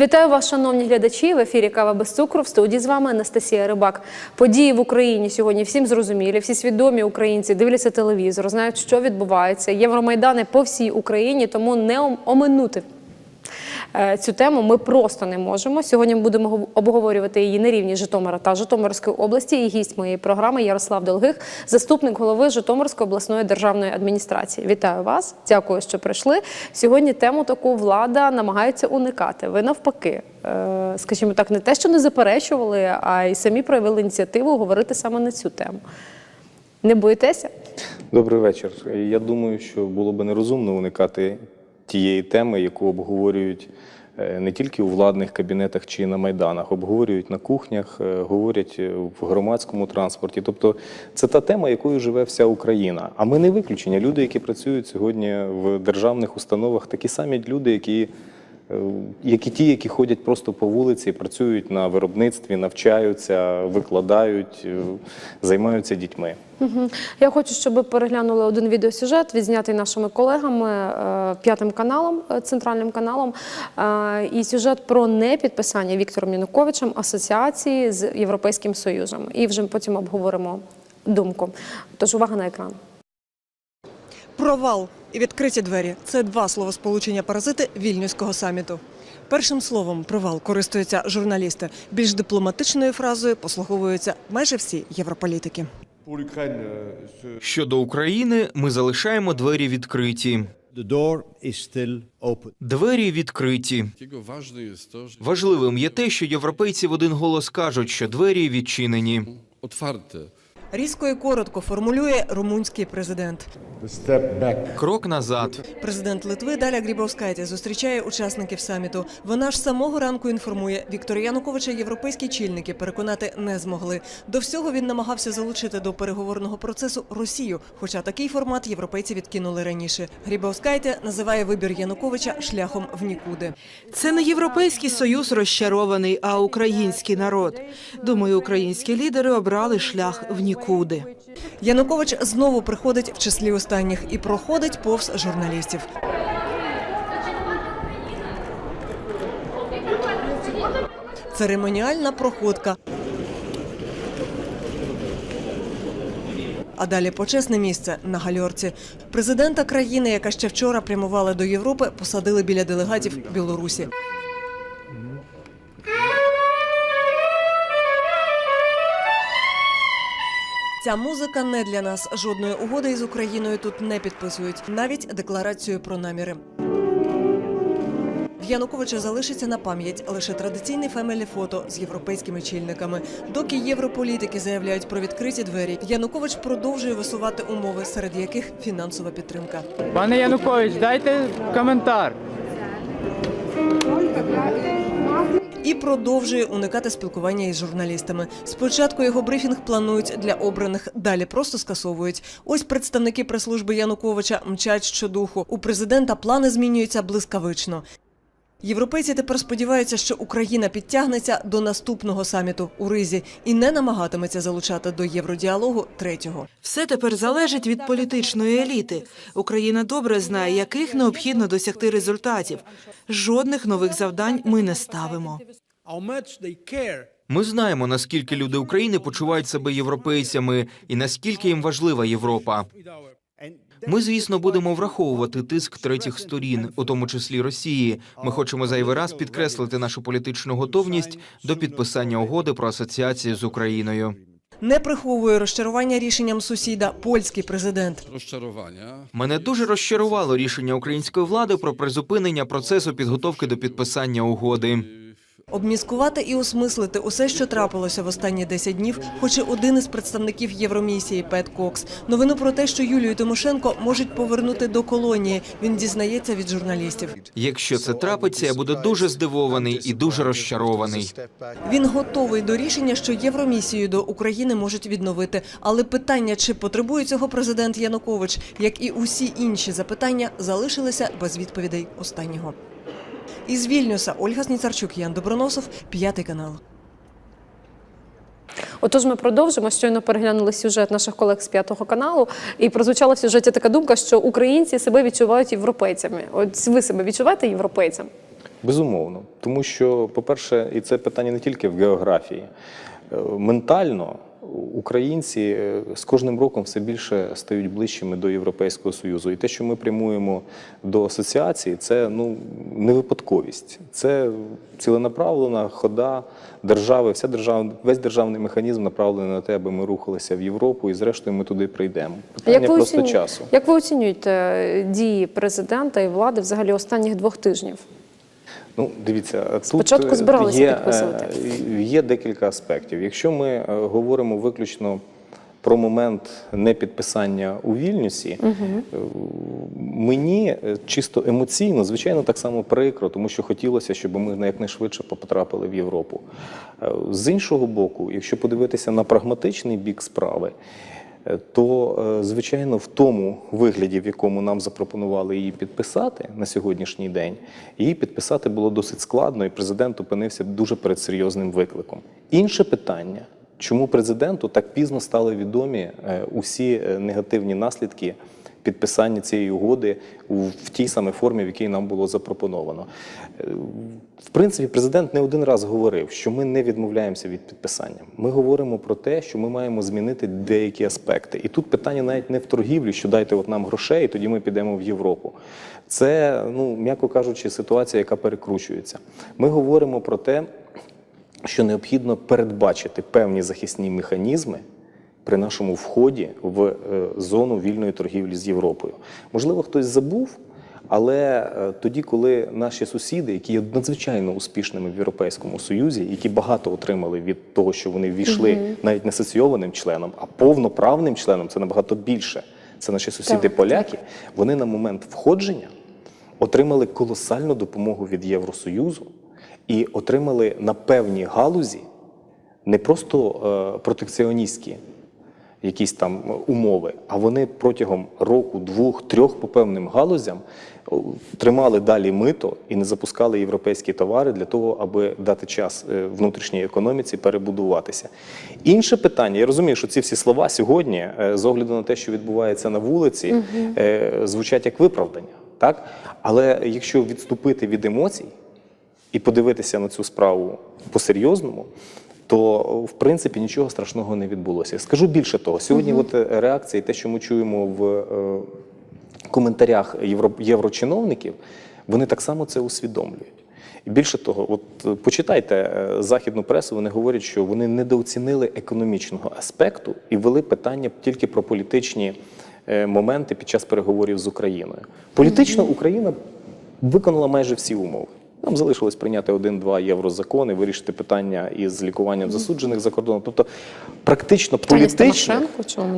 Вітаю вас, шановні глядачі. В ефірі Кава без цукру. В студії з вами Анастасія Рибак. Події в Україні сьогодні всім зрозумілі. Всі свідомі українці дивляться телевізор, знають, що відбувається. Євромайдани по всій Україні, тому не оминути. Е, Цю тему ми просто не можемо. Сьогодні ми будемо обговорювати її на рівні Житомира та Житомирської області. І гість моєї програми Ярослав Долгих, заступник голови Житомирської обласної державної адміністрації. Вітаю вас! Дякую, що прийшли. Сьогодні тему таку влада намагається уникати. Ви навпаки, е, скажімо так, не те, що не заперечували, а й самі проявили ініціативу говорити саме на цю тему. Не боїтеся? Добрий вечір. Я думаю, що було би нерозумно уникати тієї теми, яку обговорюють е, не тільки у владних кабінетах чи на майданах, обговорюють на кухнях, е, говорять е, в громадському транспорті. Тобто це та тема, якою живе вся Україна. А ми не виключення. Люди, які працюють сьогодні в державних установах, такі самі люди, які. Е, Як і ті, які ходять просто по вулиці, працюють на виробництві, навчаються, викладають, е, займаються дітьми. Я хочу, щоб ви переглянули один відеосюжет, відзнятий нашими колегами е, п'ятим каналом, центральним каналом. І сюжет про непідписання Віктором Януковичем асоціації з Європейським Союзом. І вже потім обговоримо думку. Тож увага на екран. Провал і відкриті двері це два словосполучення паразити вільнюського саміту. Першим словом провал користуються журналісти. Більш дипломатичною фразою послуговуються майже всі європолітики. Щодо України, ми залишаємо двері відкриті. Двері відкриті. Важливим є те, що європейці в один голос кажуть, що двері відчинені. Різко і коротко формулює румунський президент. Крок назад. Президент Литви Даля Грібовскайте зустрічає учасників саміту. Вона ж самого ранку інформує, Віктора Януковича європейські чільники переконати не змогли. До всього він намагався залучити до переговорного процесу Росію, хоча такий формат європейці відкинули раніше. Грібовскайте називає вибір Януковича шляхом в нікуди. Це не європейський союз розчарований, а український народ. Думаю, українські лідери обрали шлях в нікуди. Янукович знову приходить в числі останніх і проходить повз журналістів. Церемоніальна проходка. А далі почесне місце на гальорці. Президента країни, яка ще вчора прямувала до Європи, посадили біля делегатів Білорусі. Ця музика не для нас. Жодної угоди із Україною тут не підписують, навіть декларацію про наміри. В Януковича залишиться на пам'ять лише традиційне фемелі фото з європейськими чільниками. Доки європолітики заявляють про відкриті двері, Янукович продовжує висувати умови, серед яких фінансова підтримка. Пане Янукович, дайте коментар. І продовжує уникати спілкування із журналістами. Спочатку його брифінг планують для обраних, далі просто скасовують. Ось представники прес-служби Януковича мчать щодуху. У президента плани змінюються блискавично. Європейці тепер сподіваються, що Україна підтягнеться до наступного саміту у Ризі і не намагатиметься залучати до євродіалогу третього. Все тепер залежить від політичної еліти. Україна добре знає, яких необхідно досягти результатів. Жодних нових завдань ми не ставимо. Ми знаємо, наскільки люди України почувають себе європейцями і наскільки їм важлива Європа. Ми, звісно, будемо враховувати тиск третіх сторін, у тому числі Росії. Ми хочемо зайвий раз підкреслити нашу політичну готовність до підписання угоди про асоціацію з Україною. Не приховує розчарування рішенням сусіда польський президент. Rozczarowania. Мене дуже розчарувало рішення української влади про призупинення процесу підготовки до підписання угоди. Обміскувати і осмислити усе, що трапилося в останні 10 днів, хоче один із представників Євромісії Пет Кокс. Новину про те, що Юлію Тимошенко можуть повернути до колонії. Він дізнається від журналістів. Якщо це трапиться, я буду дуже здивований і дуже розчарований. Він готовий до рішення, що Євромісію до України можуть відновити. Але питання, чи потребує цього президент Янукович, як і усі інші запитання, залишилися без відповідей останнього. Із Вільнюса Ольга Сніцарчук, Ян Доброносов, п'ятий канал. Отож, ми продовжимо. Щойно переглянули сюжет наших колег з п'ятого каналу, і прозвучала в сюжеті така думка, що українці себе відчувають європейцями. От ви себе відчуваєте європейцем? Безумовно. Тому що, по-перше, і це питання не тільки в географії. Е, Ментально українці е, з кожним роком все більше стають ближчими до Європейського Союзу. І те, що ми прямуємо до асоціації, це ну, не випадковість. Це ціленаправлена хода держави, вся держава, весь державний механізм направлений на те, аби ми рухалися в Європу і зрештою ми туди прийдемо. Питання просто оціню- часу. як ви оцінюєте е, дії президента і влади взагалі останніх двох тижнів? Ну, дивіться, тут Спочатку е, збиралися є, підписувати. е, Є декілька аспектів. Якщо ми е, говоримо виключно про момент непідписання у Вільнюсі, е, мені чисто емоційно, звичайно, так само прикро, тому що хотілося, щоб ми якнайшвидше потрапили в Європу. З іншого боку, якщо подивитися на прагматичний бік справи, то, е, звичайно, в тому вигляді, в якому нам запропонували її підписати на сьогоднішній день, її підписати було досить складно, і президент опинився дуже перед серйозним викликом. Інше питання. Чому президенту так пізно стали відомі е, усі е, негативні наслідки підписання цієї угоди в тій самій формі, в якій нам було запропоновано? Е, В принципі, президент не один раз говорив, що ми не відмовляємося від підписання. Ми говоримо про те, що ми маємо змінити деякі аспекти. І тут питання навіть не в торгівлі, що дайте от нам грошей, і тоді ми підемо в Європу. Це, ну м'яко кажучи, ситуація, яка перекручується. Ми говоримо про те, що необхідно передбачити певні захисні механізми при нашому вході в е, зону вільної торгівлі з Європою. Можливо, хтось забув, але е, тоді, коли наші сусіди, які є надзвичайно успішними в Європейському Союзі, які багато отримали від того, що вони ввійшли навіть не асоційованим членом, а повноправним членом, це набагато більше. Це наші сусіди Так, поляки. Вони на момент входження отримали колосальну допомогу від Євросоюзу і отримали на певній галузі не просто е, протекціоністські якісь там умови, а вони протягом року, двох, трьох по певним галузям тримали далі мито і не запускали європейські товари для того, аби дати час е, внутрішній економіці перебудуватися. Інше питання, я розумію, що ці всі слова сьогодні, е, з огляду на те, що відбувається на вулиці, е, звучать як виправдання. Так? Але якщо відступити від емоцій, і подивитися на цю справу по-серйозному, то в принципі нічого страшного не відбулося. Скажу більше того, сьогодні от е, реакція, і те, що ми чуємо в е, коментарях євро, єврочиновників, вони так само це усвідомлюють. І більше того, от е, почитайте західну пресу, вони говорять, що вони недооцінили економічного аспекту і вели питання тільки про політичні моменти під час переговорів з Україною. Політично Україна виконала майже всі умови. Нам залишилось прийняти один-два єврозакони, вирішити питання із лікуванням засуджених за кордоном. Тобто, практично політично,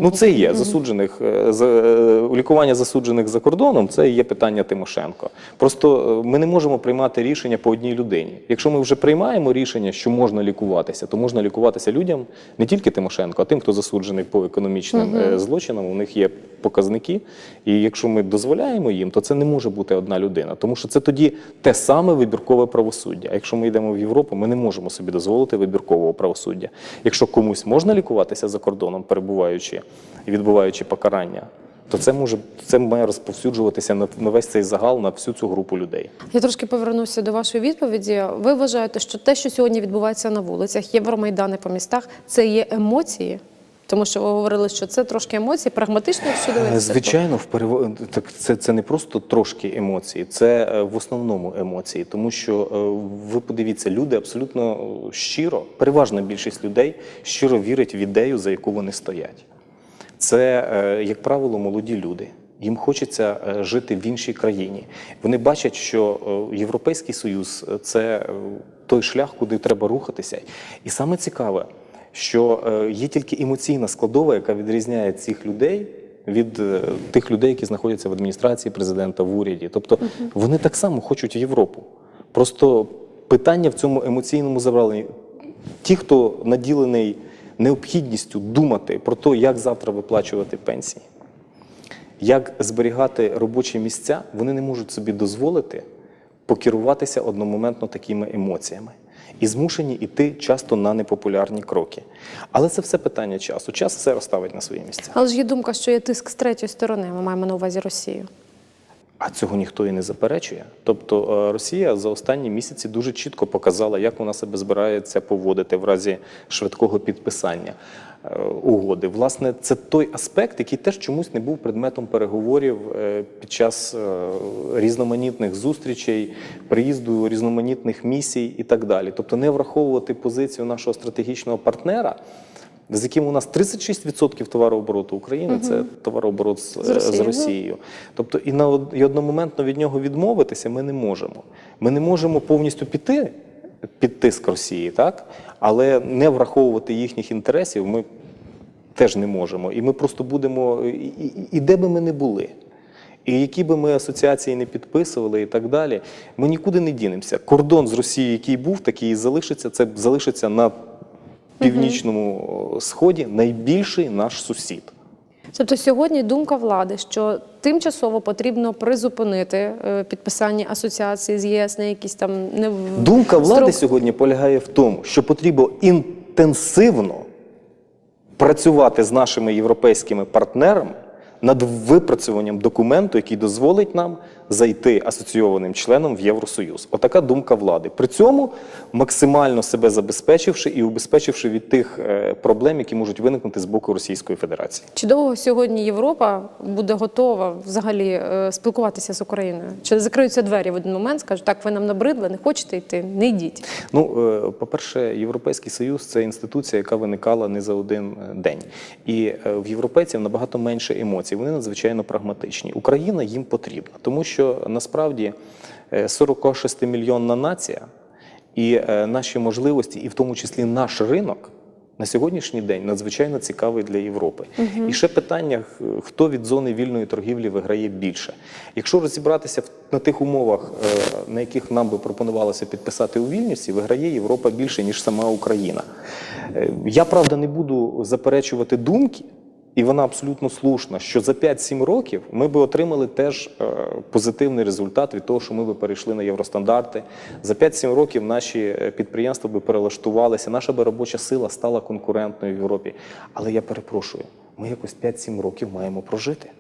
ну це є засуджених е, е, лікування засуджених за кордоном. Це є питання Тимошенко. Просто е, ми не можемо приймати рішення по одній людині. Якщо ми вже приймаємо рішення, що можна лікуватися, то можна лікуватися людям не тільки Тимошенко, а тим, хто засуджений по економічним е, злочинам. У них є показники. І якщо ми дозволяємо їм, то це не може бути одна людина, тому що це тоді те саме вибіркове правосуддя. А якщо ми йдемо в Європу, ми не можемо собі дозволити вибіркового правосуддя. Якщо комусь можна лікуватися за кордоном, перебуваючи і відбуваючи покарання, то це може це має розповсюджуватися на, на весь цей загал, на всю цю групу людей. Я трошки повернуся до вашої відповіді. Ви вважаєте, що те, що сьогодні відбувається на вулицях, євромайдани по містах, це є емоції? Тому що ви говорили, що це трошки емоції, прагматично, якщо дивитися. Е, Звичайно, в перево... так це, це не просто трошки емоції, це е, в основному емоції. Тому що е, ви подивіться, люди абсолютно е, щиро, переважна більшість людей щиро вірить в ідею, за яку вони стоять. Це, е, як правило, молоді люди. Їм хочеться е, жити в іншій країні. Вони бачать, що е, Європейський Союз е, це е, той шлях, куди треба рухатися. І саме цікаве, що е, є тільки емоційна складова, яка відрізняє цих людей від е, тих людей, які знаходяться в адміністрації президента в уряді. Тобто вони так само хочуть Європу. Просто питання в цьому емоційному забраленні. Ті, хто наділений необхідністю думати про те, як завтра виплачувати пенсії, як зберігати робочі місця, вони не можуть собі дозволити покеруватися одномоментно такими емоціями. І змушені йти часто на непопулярні кроки. Але це все питання часу. Час все розставить на свої місця. Але ж є думка, що є тиск з третьої сторони. Ми маємо на увазі Росію. А цього ніхто і не заперечує. Тобто е, Росія за останні місяці дуже чітко показала, як вона себе збирається поводити в разі швидкого підписання угоди. Власне, це той аспект, який теж чомусь не був предметом переговорів е, під час е, різноманітних зустрічей, приїзду різноманітних місій і так далі. Тобто, не враховувати позицію нашого стратегічного партнера. З яким у нас 36% товарообороту України це товарооборот з, З Росією, з. Росією. Тобто і на і одномоментно від нього відмовитися ми не можемо. Ми не можемо повністю піти під тиск Росії, так? але не враховувати їхніх інтересів ми теж не можемо. І ми просто будемо, і, і, і де би ми не були. І які би ми асоціації не підписували і так далі, ми нікуди не дінемося. Кордон з Росією, який був, такий і залишиться. Це залишиться на північному сході найбільший наш сусід. Тобто сьогодні думка влади, що тимчасово потрібно призупинити е, підписання асоціації з ЄС на якісь там не Думка влади строк. сьогодні полягає в тому, що потрібно інтенсивно працювати з нашими європейськими партнерами над випрацюванням документу, який дозволить нам зайти асоційованим членом в Євросоюз. Отака думка влади. При цьому максимально себе забезпечивши і убезпечивши від тих е, проблем, які можуть виникнути з боку Російської Федерації. Чи довго сьогодні Європа буде готова взагалі е, спілкуватися з Україною? Чи закриються двері в один момент? Скажуть, так, ви нам набридли, не хочете йти, не йдіть. Ну, е, по-перше, Європейський Союз це інституція, яка виникала не за один день. І в європейців набагато менше емоцій. Вони надзвичайно прагматичні. Україна їм потрібна, тому що насправді е, 46 мільйонна нація і е, наші можливості, і в тому числі наш ринок. На сьогоднішній день надзвичайно цікавий для Європи. І ще питання: хто від зони вільної торгівлі виграє більше. Якщо розібратися на тих умовах, е, на яких нам би пропонувалося підписати у Вільнюсі, виграє Європа більше, ніж сама Україна. Я правда не буду заперечувати думки. І вона абсолютно слушна, що за 5-7 років ми би отримали теж е, позитивний результат від того, що ми би перейшли на євростандарти. За 5-7 років наші е, підприємства би перелаштувалися, наша би робоча сила стала конкурентною в Європі. Але я перепрошую, ми якось 5-7 років маємо прожити.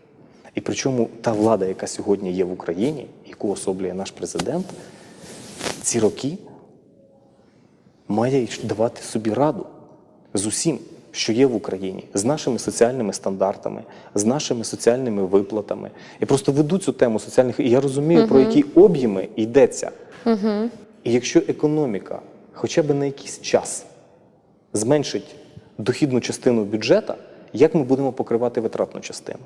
І причому та влада, яка сьогодні є в Україні, яку особлює наш президент, ці роки має давати собі раду з усім, що є в Україні, з нашими соціальними стандартами, з нашими соціальними виплатами. Я просто веду цю тему соціальних, і я розумію, про які об'єми йдеться. І якщо економіка хоча б на якийсь час зменшить дохідну частину бюджету, як ми будемо покривати витратну частину?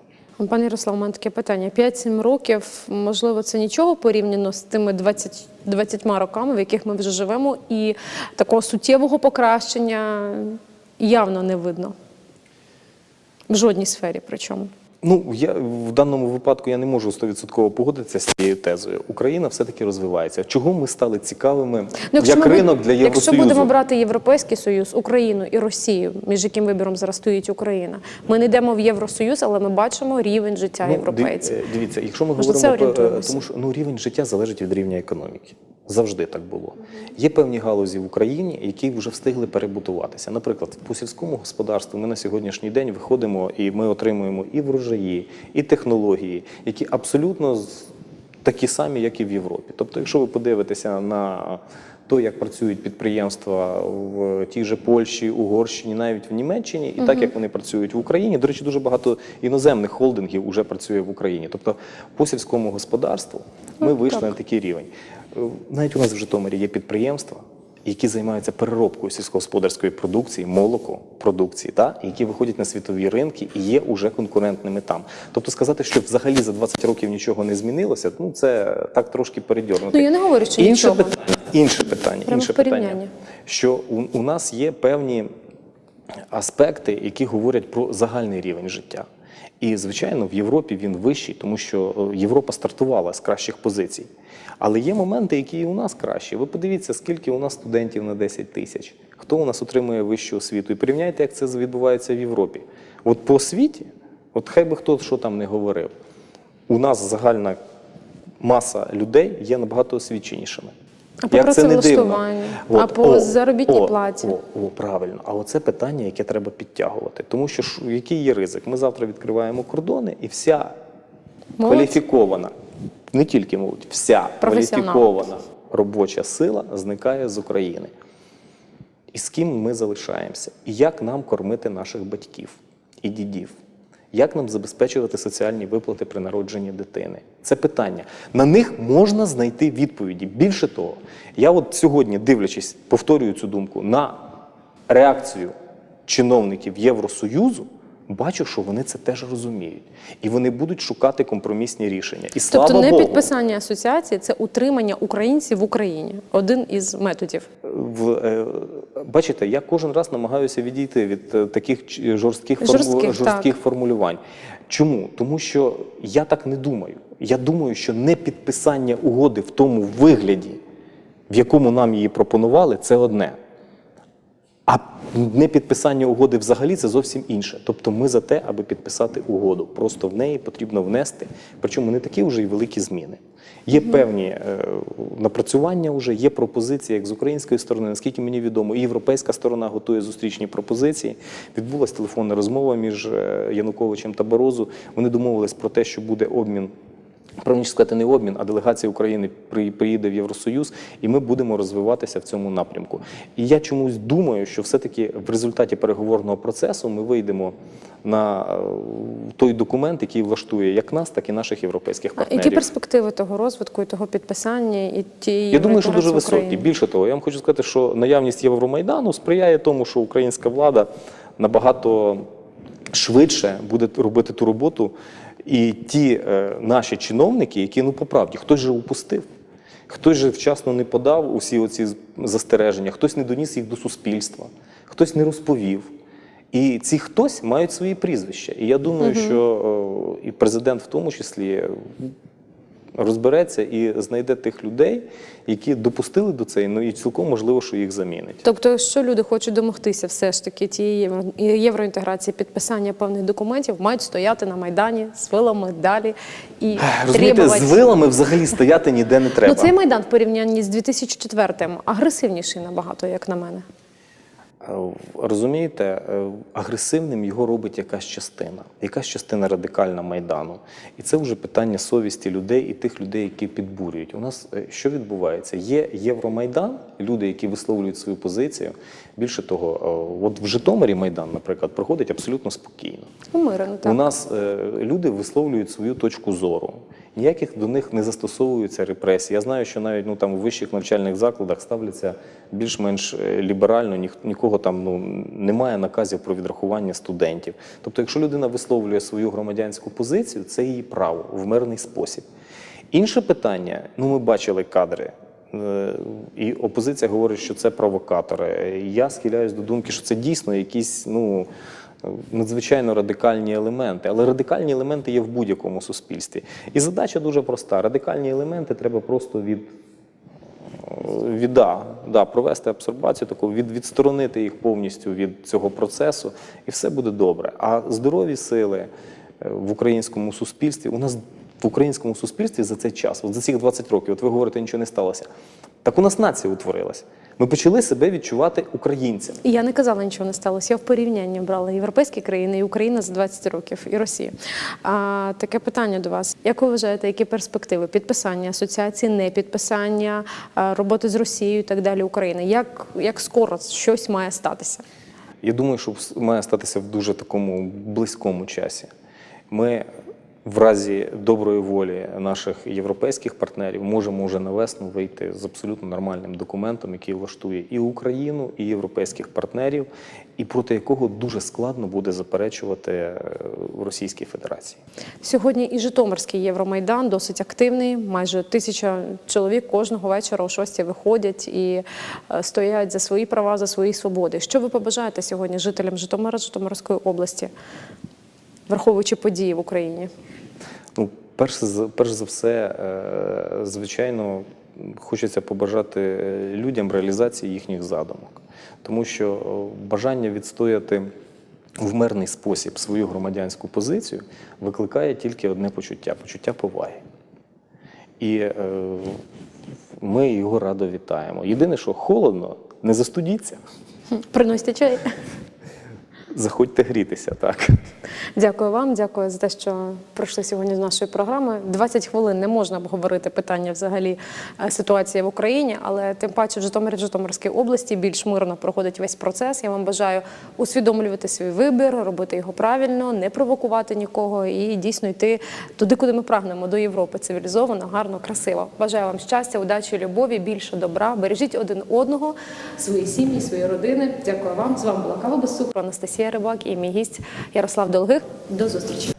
Пане Ярослав, у мене таке питання. 5-7 років, можливо, це нічого порівняно з тими 20, 20 роками, в яких ми вже живемо, і такого суттєвого покращення явно не видно. В жодній сфері причому. Ну, я в даному випадку я не можу 100% погодитися з цією тезою. Україна все-таки розвивається. Чого ми стали цікавими Ну, як ми, ринок для якщо будемо брати Європейський Союз, Україну і Росію, між яким вибором зараз стоїть Україна, ми не йдемо в Євросоюз, але ми бачимо рівень життя Ну, європейців. е, Дивіться, якщо ми це говоримо про е, тому, що ну рівень життя залежить від рівня економіки. Завжди так було. Є певні галузі в Україні, які вже встигли перебутуватися. Наприклад, по сільському господарству ми на сьогоднішній день виходимо і ми отримуємо і врожаї, і технології, які абсолютно такі самі, як і в Європі. Тобто, якщо ви подивитеся на то, як працюють підприємства в тій же Польщі, Угорщині, навіть в Німеччині, і так як вони працюють в Україні. До речі, дуже багато іноземних холдингів вже працює в Україні. Тобто, по сільському господарству ми вийшли на такий рівень. Навіть у нас в Житомирі є підприємства. Які займаються переробкою сільськогосподарської продукції, молоко продукції, та які виходять на світові ринки і є уже конкурентними там. Тобто сказати, що взагалі за 20 років нічого не змінилося, ну це так трошки передьорнути. Ну, я не говорю, що інше нічого. питання, інше питання, Прямо інше питання, що у, у нас є певні аспекти, які говорять про загальний рівень життя. І, звичайно, в Європі він вищий, тому що е, Європа стартувала з кращих позицій. Але є моменти, які і у нас кращі. Ви подивіться, скільки у нас студентів на 10 тисяч, хто у нас отримує вищу освіту. І порівняйте, як це відбувається в Європі. От по освіті, от хай би хто що там не говорив, у нас загальна маса людей є набагато освіченішими. А по Як це не дивно. працевлаштуванню? А по заробітній платі? О, о, правильно. А оце питання, яке треба підтягувати. Тому що ж, який є ризик? Ми завтра відкриваємо кордони, і вся Молодь? кваліфікована, не тільки молодь, вся кваліфікована робоча сила зникає з України. І з ким ми залишаємося? І як нам кормити наших батьків і дідів? Як нам забезпечувати соціальні виплати при народженні дитини? Це питання. На них можна знайти відповіді. Більше того, я от сьогодні, дивлячись, повторюю цю думку, на реакцію чиновників Євросоюзу, бачу, що вони це теж розуміють. І вони будуть шукати компромісні рішення. І слава Тобто не Богу, підписання асоціації це утримання українців в Україні. Один із методів. в, е, бачите, я кожен раз намагаюся відійти від е, таких ч- жорстких, форму- Жорстких, жорстких формулювань. Чому? Тому що я так не думаю. Я думаю, що не підписання угоди в тому вигляді, в якому нам її пропонували, це одне. А не підписання угоди взагалі це зовсім інше. Тобто ми за те, аби підписати угоду. Просто в неї потрібно внести, причому не такі вже й великі зміни. Є певні е, напрацювання вже, є пропозиції як з української сторони, наскільки мені відомо, і європейська сторона готує зустрічні пропозиції. Відбулася телефонна розмова між е, Януковичем та Борозу. Вони домовились про те, що буде обмін Правильніше сказати, не обмін, а делегація України при- приїде в Євросоюз, і ми будемо розвиватися в цьому напрямку. І я чомусь думаю, що все-таки в результаті переговорного процесу ми вийдемо на е, той документ, який влаштує як нас, так і наших європейських А партнерів. Які перспективи того розвитку і того підписання і тієї Я думаю, що дуже євроінтеграції високі. України? Більше того, я вам хочу сказати, що наявність Євромайдану сприяє тому, що українська влада набагато швидше буде робити ту роботу. І ті е, наші чиновники, які ну по правді, хтось же упустив, хтось же вчасно не подав усі оці застереження, хтось не доніс їх до суспільства, хтось не розповів. І ці хтось мають свої прізвища. І я думаю, що е, і президент в тому числі розбереться і знайде тих людей, які допустили до цього, ну і цілком можливо, що їх замінить. Тобто, що люди хочуть домогтися все ж таки тієї євроінтеграції, підписання певних документів, мають стояти на майдані з вилами далі і Розумієте, требувати. з вилами взагалі стояти ніде не треба. Ну, цей майдан в порівнянні з 2004-м агресивніший набагато, як на мене. Е, Розумієте, е, агресивним його робить якась частина, якась частина радикальна майдану. І це вже питання совісті людей і тих людей, які підбурюють. У нас е, що відбувається? Є Євромайдан, люди, які висловлюють свою позицію. Більше того, от в Житомирі майдан, наприклад, проходить абсолютно спокійно. Умирено, так. У нас люди висловлюють свою точку зору. Ніяких до них не застосовуються репресії. Я знаю, що навіть ну там у вищих навчальних закладах ставляться більш-менш е, ліберально, ніх, нікого там ну немає наказів про відрахування студентів. Тобто, якщо людина висловлює свою громадянську позицію, це її право в мирний спосіб. Інше питання, ну ми бачили кадри. е, І опозиція говорить, що це провокатори. Я схиляюсь до думки, що це дійсно якісь ну надзвичайно радикальні елементи. Але радикальні елементи є в будь-якому суспільстві. І задача дуже проста: радикальні елементи треба просто від. Від, да, да, провести абсорбацію, таку, від, відсторонити їх повністю від цього процесу, і все буде добре. А здорові сили е, в українському суспільстві, у нас в українському суспільстві за цей час, от за цих 20 років, от ви говорите, нічого не сталося. Так у нас нація утворилась. Ми почали себе відчувати українцями. І я не казала, нічого не сталося. Я в порівнянні брала європейські країни і Україна за 20 років, і Росія. А, таке питання до вас. Як ви вважаєте, які перспективи підписання асоціації, не підписання, роботи з Росією і так далі України? Як, як скоро щось має статися? Я думаю, що має статися в дуже такому близькому часі. Ми в разі доброї волі наших європейських партнерів можемо вже на весну вийти з абсолютно нормальним документом, який влаштує і Україну, і європейських партнерів, і проти якого дуже складно буде заперечувати е, Російській Федерації. Сьогодні і Житомирський Євромайдан досить активний. Майже тисяча чоловік кожного вечора о 6 виходять і е, стоять за свої права, за свої свободи. Що ви побажаєте сьогодні жителям Житомира, Житомирської області, враховуючи події в Україні? Ну, перш за, перш за все, е, звичайно, хочеться побажати людям реалізації їхніх задумок, тому що е, бажання відстояти в мирний спосіб свою громадянську позицію викликає тільки одне почуття почуття поваги. І е, ми його радо вітаємо. Єдине, що холодно, не застудіться. Приносьте чай. Заходьте грітися, так. Дякую вам, дякую за те, що прийшли сьогодні з нашої програми. 20 хвилин не можна обговорити питання взагалі е, ситуації в Україні, але тим паче в Житомирі, Житомирській області більш мирно проходить весь процес. Я вам бажаю усвідомлювати свій вибір, робити його правильно, не провокувати нікого і дійсно йти туди, куди ми прагнемо, до Європи, цивілізовано, гарно, красиво. Бажаю вам щастя, удачі, любові, більше добра. Бережіть один одного, свої сім'ї, свої родини. Дякую вам. З вами була Кава без цукру, Анастасія Рибак і мій гість Ярослав Долгих. До зустрічі.